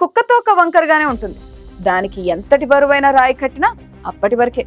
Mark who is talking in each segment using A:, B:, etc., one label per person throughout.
A: కుక్కతోక వంకరగానే ఉంటుంది. దానికి ఎంతటి బరువైన రాయి కట్టినా అప్పటి వరకే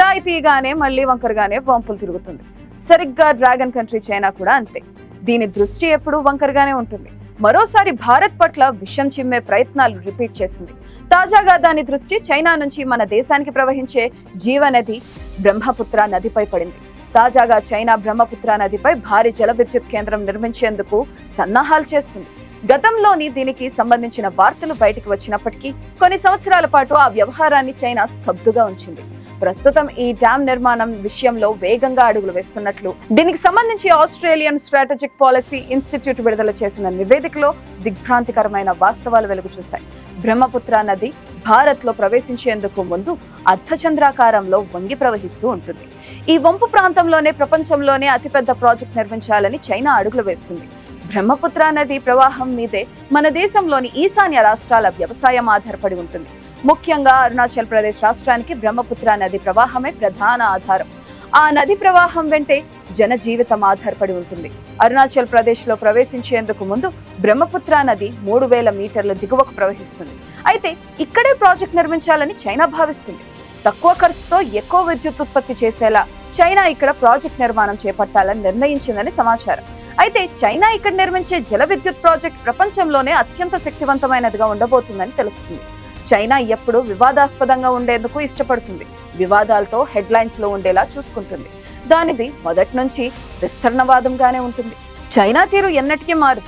A: రాయి తీయగానే మళ్ళీ వంకరగానే వంపులు తిరుగుతుంది. సరిగ్గా డ్రాగన్ కంట్రీ చైనా కూడా అంతే. దీని దృష్టి ఎప్పుడూ వంకరగానే ఉంటుంది. మరోసారి భారత్ పట్ల విషం చిమ్మే ప్రయత్నాలు రిపీట్ చేసింది. తాజాగా దాని దృష్టి చైనా నుంచి మన దేశానికి ప్రవహించే జీవనది బ్రహ్మపుత్ర నదిపై పడింది. తాజాగా చైనా బ్రహ్మపుత్ర నదిపై భారీ జల విద్యుత్ కేంద్రం నిర్మించేందుకు సన్నాహాలు చేస్తుంది. గతంలోని దీనికి సంబంధించిన వార్తలు బయటకు వచ్చినప్పటికీ కొన్ని సంవత్సరాల పాటు ఆ వ్యవహారాన్ని చైనా స్తబ్దుగా ఉంచింది. ప్రస్తుతం ఈ డ్యాం నిర్మాణం విషయంలో వేగంగా అడుగులు వేస్తున్నట్లు దీనికి సంబంధించి ఆస్ట్రేలియన్ స్ట్రాటజిక్ పాలసీ ఇన్స్టిట్యూట్ విడుదల చేసిన నివేదికలో దిగ్భ్రాంతికరమైన వాస్తవాలు వెలుగు చూశాయి. బ్రహ్మపుత్ర నది భారత్లో ప్రవేశించేందుకు ముందు అర్ధచంద్రాకారంలో వంగి ప్రవహిస్తూ ఉంటుంది. ఈ వంపు ప్రాంతంలోనే ప్రపంచంలోనే అతిపెద్ద ప్రాజెక్ట్ నిర్మించాలని చైనా అడుగులు వేస్తుంది. బ్రహ్మపుత్ర నది ప్రవాహం మీదే మన దేశంలోని ఈశాన్య రాష్ట్రాల వ్యవసాయం ఆధారపడి ఉంటుంది. ముఖ్యంగా అరుణాచల్ ప్రదేశ్ రాష్ట్రానికి బ్రహ్మపుత్ర నది ప్రవాహమే ప్రధాన ఆధారం. ఆ నది ప్రవాహం వెంటే జన జీవితం ఆధారపడి ఉంటుంది. అరుణాచల్ ప్రదేశ్లో ప్రవేశించేందుకు ముందు బ్రహ్మపుత్ర నది మూడు వేల మీటర్ల దిగువకు ప్రవహిస్తుంది. అయితే ఇక్కడే ప్రాజెక్ట్ నిర్మించాలని చైనా భావిస్తుంది. తక్కువ ఖర్చుతో ఎక్కువ విద్యుత్ ఉత్పత్తి చేసేలా చైనా ఇక్కడ ప్రాజెక్ట్ నిర్మాణం చేపట్టాలని నిర్ణయించిందని సమాచారం. అయితే చైనా ఇక్కడ నిర్మించే జల విద్యుత్ ప్రాజెక్ట్ ప్రపంచంలోనే అత్యంత శక్తివంతమైనదిగా ఉండబోతుందని తెలుస్తుంది. చైనా ఎప్పుడు వివాదాస్పదంగా ఉండేందుకు ఇష్టపడుతుంది. వివాదాలతో హెడ్లైన్స్లో ఉండేలా చూసుకుంటుంది. దానిది మొదటి నుంచి విస్తరణవాదంగానే ఉంటుంది. చైనా తీరు ఎన్నటికీ మారు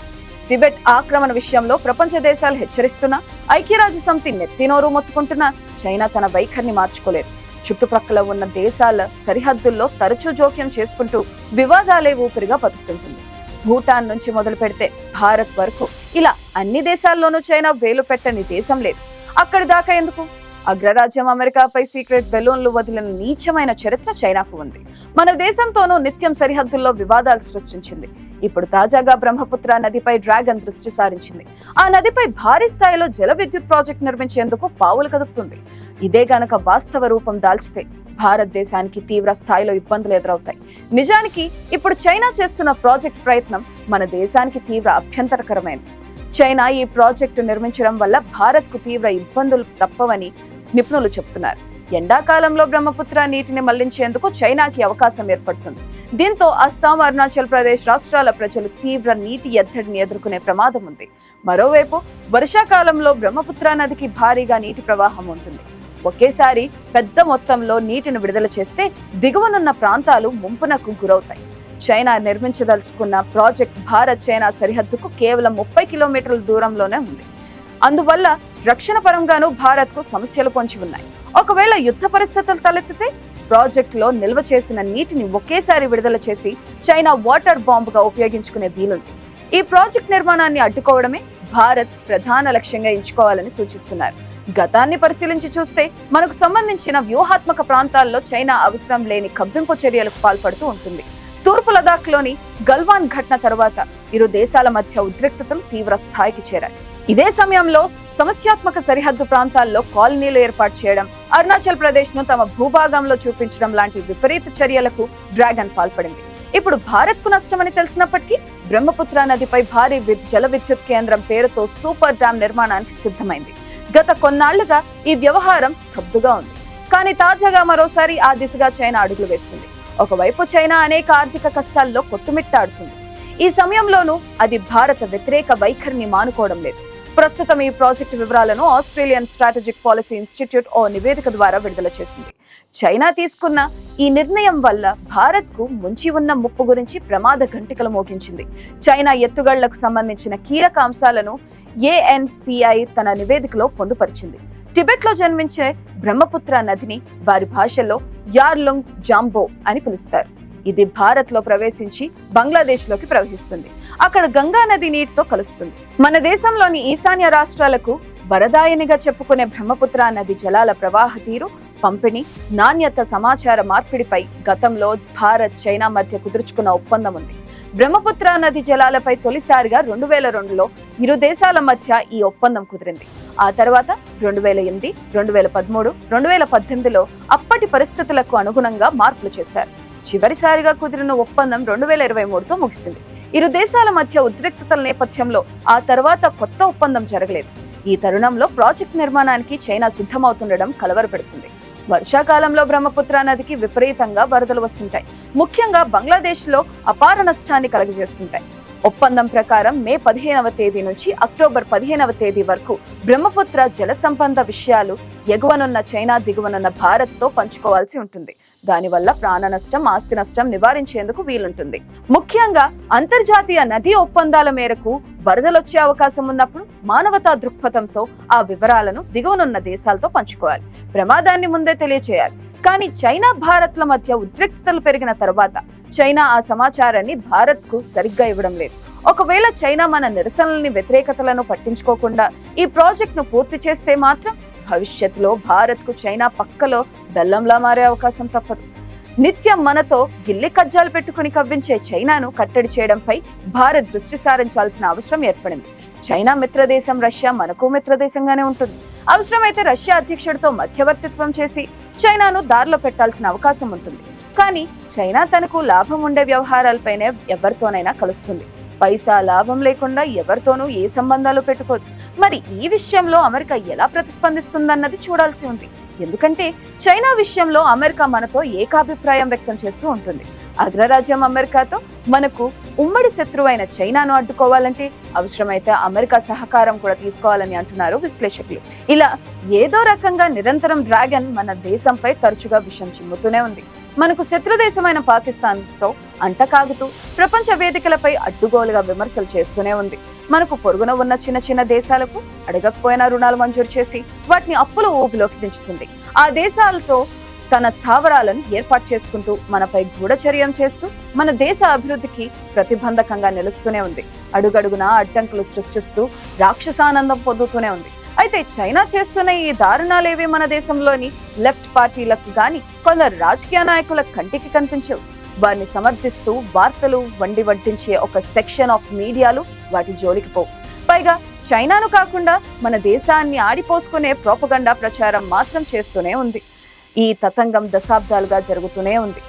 A: టిబెట్ ఆక్రమణ విషయంలో ప్రపంచ దేశాలు హెచ్చరిస్తున్నా ఐక్యరాజ్య సమితి నెత్తినోరు మొత్తుకుంటున్నా చైనా తన వైఖరిని మార్చుకోలేదు. చుట్టుప్రక్కల ఉన్న దేశాల సరిహద్దుల్లో తరచూ జోక్యం చేసుకుంటూ వివాదాలే ఊపిరిగా బతుకుతుంటుంది. భూటాన్ నుంచి మొదలు పెడితే భారత్ వరకు. ఇలా అన్ని దేశాల్లోనూ చైనా వేలు పెట్టని దేశం లేదు. అక్కడి దాకా ఎందుకు? అగ్రరాజ్యం అమెరికాపై సీక్రెట్ బెలూన్లు వదిలిన నీచమైన చరిత్ర చైనాకు ఉంది. మన దేశంతోనూ నిత్యం సరిహద్దుల్లో వివాదాలు సృష్టించింది. ఇప్పుడు తాజాగా బ్రహ్మపుత్ర నదిపై డ్రాగన్ దృష్టి సారించింది. ఆ నదిపై భారీ స్థాయిలో జల విద్యుత్ ప్రాజెక్ట్ నిర్మించేందుకు పావులు కదుపుతుంది. ఇదే గనక వాస్తవ రూపం దాల్చితే భారతదేశానికి తీవ్ర స్థాయిలో ఇబ్బందులు ఎదురవుతాయి. నిజానికి ఇప్పుడు చైనా చేస్తున్న ప్రాజెక్ట్ ప్రయత్నం మన దేశానికి తీవ్ర అభ్యంతరకరమైనది చైనా ఈ ప్రాజెక్టు నిర్మించడం వల్ల భారత్కు తీవ్ర ఇబ్బందులు తప్పవని నిపుణులు చెబుతున్నారు ఎండాకాలంలో బ్రహ్మపుత్ర నీటిని మళ్ళించేందుకు చైనాకి అవకాశం ఏర్పడుతుంది. దీంతో అస్సాం అరుణాచల్ ప్రదేశ్ రాష్ట్రాల ప్రజలు తీవ్ర నీటి ఎద్దడిని ఎదుర్కొనే ప్రమాదం ఉంది. మరోవైపు వర్షాకాలంలో బ్రహ్మపుత్ర నదికి భారీగా నీటి ప్రవాహం ఉంటుంది. ఒకేసారి పెద్ద మొత్తంలో నీటిని విడుదల చేస్తే దిగువనున్న ప్రాంతాలు ముంపునకు గురవుతాయి. చైనా నిర్మించదలుచుకున్న ప్రాజెక్ట్ భారత్ చైనా సరిహద్దుకు కేవలం ముప్పై కిలోమీటర్ల దూరంలోనే ఉంది. అందువల్ల రక్షణ పరంగానూ భారత్కు సమస్యలు పొంచి ఉన్నాయి. ఒకవేళ యుద్ధ పరిస్థితులు తలెత్తితే ప్రాజెక్టులో నిల్వ చేసిన నీటిని ఒకేసారి విడుదల చేసి చైనా వాటర్ బాంబుగా ఉపయోగించుకునే వీలుంది. ఈ ప్రాజెక్ట్ నిర్మాణాన్ని అడ్డుకోవడమే భారత్ ప్రధాన లక్ష్యంగా ఎంచుకోవాలని సూచిస్తున్నారు. గతాన్ని పరిశీలించి చూస్తే మనకు సంబంధించిన వ్యూహాత్మక ప్రాంతాల్లో చైనా అవసరం లేని కవ్వింపు చర్యలకు పాల్పడుతూ ఉంటుంది. తూర్పు లదాఖ్లోని గల్వాన్ ఘటన తర్వాత ఇరు దేశాల మధ్య ఉద్రిక్తతలు తీవ్ర స్థాయికి చేరాయి. ఇదే సమయంలో సమస్యాత్మక సరిహద్దు ప్రాంతాల్లో కాలనీలు ఏర్పాటు చేయడం అరుణాచల్ ప్రదేశ్ను తమ భూభాగంలో చూపించడం లాంటి విపరీత చర్యలకు డ్రాగన్ పాల్పడింది. ఇప్పుడు భారత్కు నష్టమని తెలిసినప్పటికీ బ్రహ్మపుత్ర నదిపై భారీ జల విద్యుత్ కేంద్రం పేరుతో సూపర్ డ్యాం నిర్మాణానికి సిద్ధమైంది. గత కొన్నాళ్ళుగా ఈ వ్యవహారం స్తబ్దుగా ఉంది. కానీ తాజాగా మరోసారి ఆ దిశగా చైనా అడుగులు వేస్తుంది. ఒకవైపు చైనా అనేక ఆర్థిక కష్టాల్లో కొట్టుమిట్టాడుతుంది. ఈ సమయంలోనూ అది భారత వ్యతిరేక వైఖరిని మానుకోవడం లేదు. ప్రస్తుతం ఈ ప్రాజెక్టు వివరాలను ఆస్ట్రేలియన్ స్ట్రాటజిక్ పాలసీ ఇన్స్టిట్యూట్ ఓ నివేదిక ద్వారా విడుదల చేసింది. చైనా తీసుకున్న ఈ నిర్ణయం వల్ల భారత్కు ముంచి ఉన్న ముప్పు గురించి ప్రమాద గంటికలు మోగించింది. చైనా ఎత్తుగళ్ళకు సంబంధించిన కీలక అంశాలను ఏఎన్పిఐ తన నివేదికలో పొందుపరిచింది. టిబెట్లో జన్మించే బ్రహ్మపుత్ర నదిని వారి భాషలో యార్లుంగ్ జాంబో అని పిలుస్తారు. ఇది భారత్లో ప్రవేశించి బంగ్లాదేశ్లోకి ప్రవహిస్తుంది. అక్కడ గంగా నది నీటితో కలుస్తుంది. మన దేశంలోని ఈశాన్య రాష్ట్రాలకు వరదాయనిగా చెప్పుకునే బ్రహ్మపుత్ర నది జలాల ప్రవాహ తీరు పంపిణీ నాణ్యత సమాచార మార్పిడిపై గతంలో భారత్ చైనా మధ్య కుదుర్చుకున్న ఒప్పందం ఉంది. బ్రహ్మపుత్ర నది జలాలపై తొలిసారిగా రెండు వేల రెండులో ఇరు దేశాల మధ్య ఈ ఒప్పందం కుదిరింది. ఆ తర్వాత రెండు వేల ఎనిమిది రెండు వేల పదమూడు రెండు వేల పద్దెనిమిదిలో అప్పటి పరిస్థితులకు అనుగుణంగా మార్పులు చేశారు. చివరిసారిగా కుదిరిన ఒప్పందం రెండు వేల ఇరవై మూడుతో ముగిసింది. ఇరు దేశాల మధ్య ఉద్రిక్తతల నేపథ్యంలో ఆ తర్వాత కొత్త ఒప్పందం జరగలేదు. ఈ తరుణంలో ప్రాజెక్ట్ నిర్మాణానికి చైనా సిద్ధమవుతుండడం కలవరపెడుతుంది. వర్షాకాలంలో బ్రహ్మపుత్ర నదికి విపరీతంగా వరదలు వస్తుంటాయి. ముఖ్యంగా బంగ్లాదేశ్లో అపార నష్టాన్ని కలుగజేస్తుంటాయి. ఒప్పందం ప్రకారం మే పదిహేనవ తేదీ నుంచి అక్టోబర్ పదిహేనవ తేదీ వరకు బ్రహ్మపుత్ర జల సంబంధ విషయాలు ఎగువనున్న చైనా దిగువనున్న భారత్తో పంచుకోవాల్సి ఉంటుంది. దానివల్ల ప్రాణ నష్టం ఆస్తి నష్టం నివారించేందుకు వీలుంటుంది. ముఖ్యంగా అంతర్జాతీయ నదీ ఒప్పందాల మేరకు వరదలొచ్చే అవకాశం ఉన్నప్పుడు మానవతా దృక్పథంతో ఆ వివరాలను దిగువనున్న దేశాలతో పంచుకోవాలి. ప్రమాదాన్ని ముందే తెలియచేయాలి. కానీ చైనా భారత్ల మధ్య ఉద్రిక్తతలు పెరిగిన తర్వాత చైనా ఆ సమాచారాన్ని భారత్కు సరిగ్గా ఇవ్వడం లేదు. ఒకవేళ చైనా మన నిరసనలని వ్యతిరేకతలను పట్టించుకోకుండా ఈ ప్రాజెక్ట్ను పూర్తి చేస్తే మాత్రం భవిష్యత్తులో భారత్కు చైనా పక్కలో బెల్లంలా మారే అవకాశం తప్పదు. నిత్యం మనతో గిల్లి కజ్జాలు పెట్టుకుని కవ్వించే చైనాను కట్టడి చేయడంపై భారత్ దృష్టి సారించాల్సిన అవసరం ఏర్పడింది. చైనా మిత్రదేశం రష్యా మనకు మిత్రదేశంగానే ఉంటుంది. అవసరమైతే రష్యా అధ్యక్షుడితో మధ్యవర్తిత్వం చేసి చైనాను దారిలో పెట్టాల్సిన అవకాశం ఉంటుంది. కానీ చైనా తనకు లాభం ఉండే వ్యవహారాలపైనే ఎవరితోనైనా కలుస్తుంది. పైసా లాభం లేకుండా ఎవరితోనూ ఏ సంబంధాలు పెట్టుకోదు. మరి ఈ విషయంలో అమెరికా ఎలా ప్రతిస్పందిస్తుందన్నది చూడాల్సి ఉంది. ఎందుకంటే చైనా విషయంలో అమెరికా మనతో ఏకాభిప్రాయం వ్యక్తం చేస్తూ ఉంటుంది. అగ్రరాజ్యం అమెరికాతో మనకు ఉమ్మడి శత్రువైన చైనాను అడ్డుకోవాలంటే అవసరమైతే అమెరికా సహకారం కూడా తీసుకోవాలని అంటున్నారు విశ్లేషకులు. ఇలా ఏదో రకంగా నిరంతరం డ్రాగన్ మన దేశంపై తరచుగా విషం చిమ్ముతూనే ఉంది. మనకు శత్రు దేశమైన పాకిస్తాన్తో అంటకాగుతూ ప్రపంచ వేదికలపై అడ్డుగోలుగా విమర్శలు చేస్తూనే ఉంది. మనకు పొరుగున ఉన్న చిన్న చిన్న దేశాలకు అడగకపోయినా రుణాలు మంజూరు చేసి వాటిని అప్పుల ఊపిలోకి దించుతుంది. ఆ దేశాలతో తన స్థావరాలను ఏర్పాటు చేసుకుంటూ మనపై గూఢచర్యం చేస్తూ మన దేశ అభివృద్ధికి ప్రతిబంధకంగా నిలుస్తూనే ఉంది. అడుగడుగునా అడ్డంకులు సృష్టిస్తూ రాక్షసానందం పొందుతూనే ఉంది. అయితే చైనా చేస్తున్న ఈ దారుణాలేవి మన దేశంలోని లెఫ్ట్ పార్టీలకు గాని కొందరు రాజకీయ నాయకుల కంటికి కనిపించవు. వారిని సమర్థిస్తూ వార్తలు వండి వడ్డించే ఒక సెక్షన్ ఆఫ్ మీడియాలు వాటి జోలికి పోవు. పైగా చైనాను కాకుండా మన దేశాన్ని ఆడిపోసుకునే ప్రోపగండా ప్రచారం మాత్రం చేస్తూనే ఉంది. ఈ తతంగం దశాబ్దాలుగా జరుగుతూనే ఉంది.